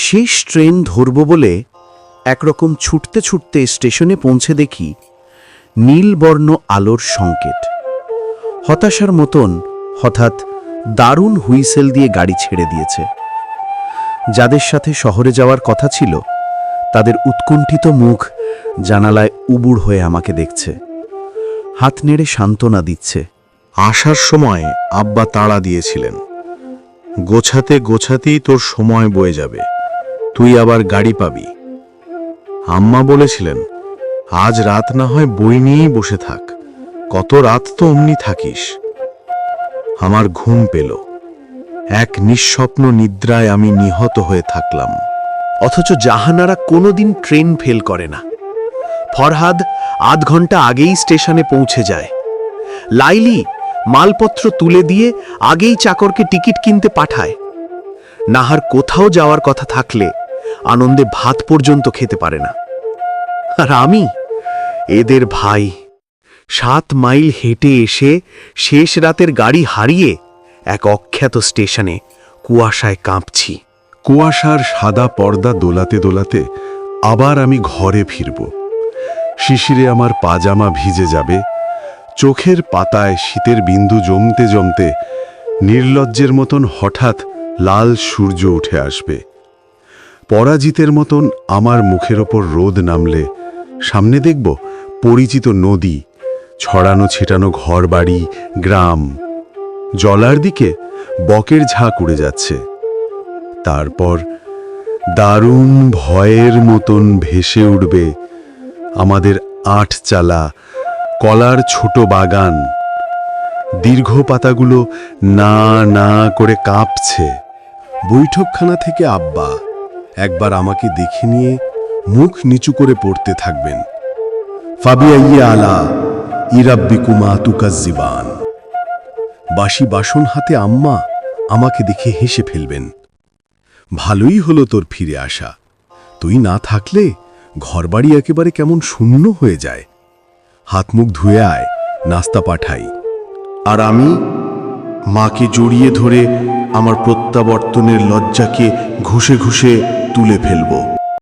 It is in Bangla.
শেষ ট্রেন ধরব বলে একরকম ছুটতে ছুটতে স্টেশনে পৌঁছে দেখি নীলবর্ণ আলোর সংকেত। হতাশার মতন হঠাৎ দারুণ হুইসেল দিয়ে গাড়ি ছেড়ে দিয়েছে। যাদের সাথে শহরে যাওয়ার কথা ছিল, তাদের উৎকণ্ঠিত মুখ জানালায় উবুড় হয়ে আমাকে দেখছে। হাত নেড়ে সান্ত্বনা দিচ্ছে। আসার সময় আব্বা তাড়া দিয়েছিলেন। গোছাতে গোছাতেই তোর সময় বয়ে যাবে। তুই আবার গাড়ি পাবি। আম্মা বলেছিলেন, আজ রাত না হয় বই নিয়েই বসে থাক। কত রাত তো অমনি থাকিস। আমার ঘুম পেল। এক নিঃস্বপ্ন নিদ্রায় আমি নিহত হয়ে থাকলাম। অথচ জাহানারা কোনোদিন ট্রেন ফেল করে না। ফরহাদ আধ ঘণ্টা আগেই স্টেশনে পৌঁছে যায়। লাইলি মালপত্র তুলে দিয়ে আগেই চাকরকে টিকিট কিনতে পাঠায়। নাহার কোথাও যাওয়ার কথা থাকলে আনন্দে ভাত পর্যন্ত খেতে পারে না। আর আমি, এদের ভাই, সাত মাইল হেঁটে এসে শেষ রাতের গাড়ি হারিয়ে এক অখ্যাত স্টেশনে কুয়াশায় কাঁপছি। কুয়াশার সাদা পর্দা দোলাতে দোলাতে আবার আমি ঘরে ফিরব। শিশিরে আমার পাজামা ভিজে যাবে। চোখের পাতায় শীতের বিন্দু জমতে জমতে নির্লজ্জের মতন হঠাৎ লাল সূর্য উঠে আসবে। পরাজিতের মতন আমার মুখের ওপর রোদ নামলে সামনে দেখব পরিচিত নদী, ছড়ানো ছেটানো ঘরবাড়ি, গ্রাম। জলার দিকে বকের ঝাঁক উড়ে যাচ্ছে। তারপর দারুণ ভয়ের মতন ভেসে উঠবে আমাদের আট চালা কলার ছোট বাগান। দীর্ঘ পাতাগুলো না না করে কাঁপছে। বৈঠকখানা থেকে আব্বা একবার আমাকে দেখে নিয়ে মুখ নিচু করে পড়তে থাকবেন। আলা ইরাব্বিকুমা তুকাজ্জিবান। বাসি বাসন হাতে আম্মা আমাকে দেখে হেসে ফেলবেন। ভালোই হলো তোর ফিরে আসা। তুই না থাকলে ঘরবাড়ি একেবারে কেমন শূন্য হয়ে যায়। হাত মুখ ধুয়ে আয়, নাস্তা পাঠাই। আর আমি মাকে জড়িয়ে ধরে আমার প্রত্যাবর্তনের লজ্জাকে ঘুষে ঘুষে তুলে ফেলব।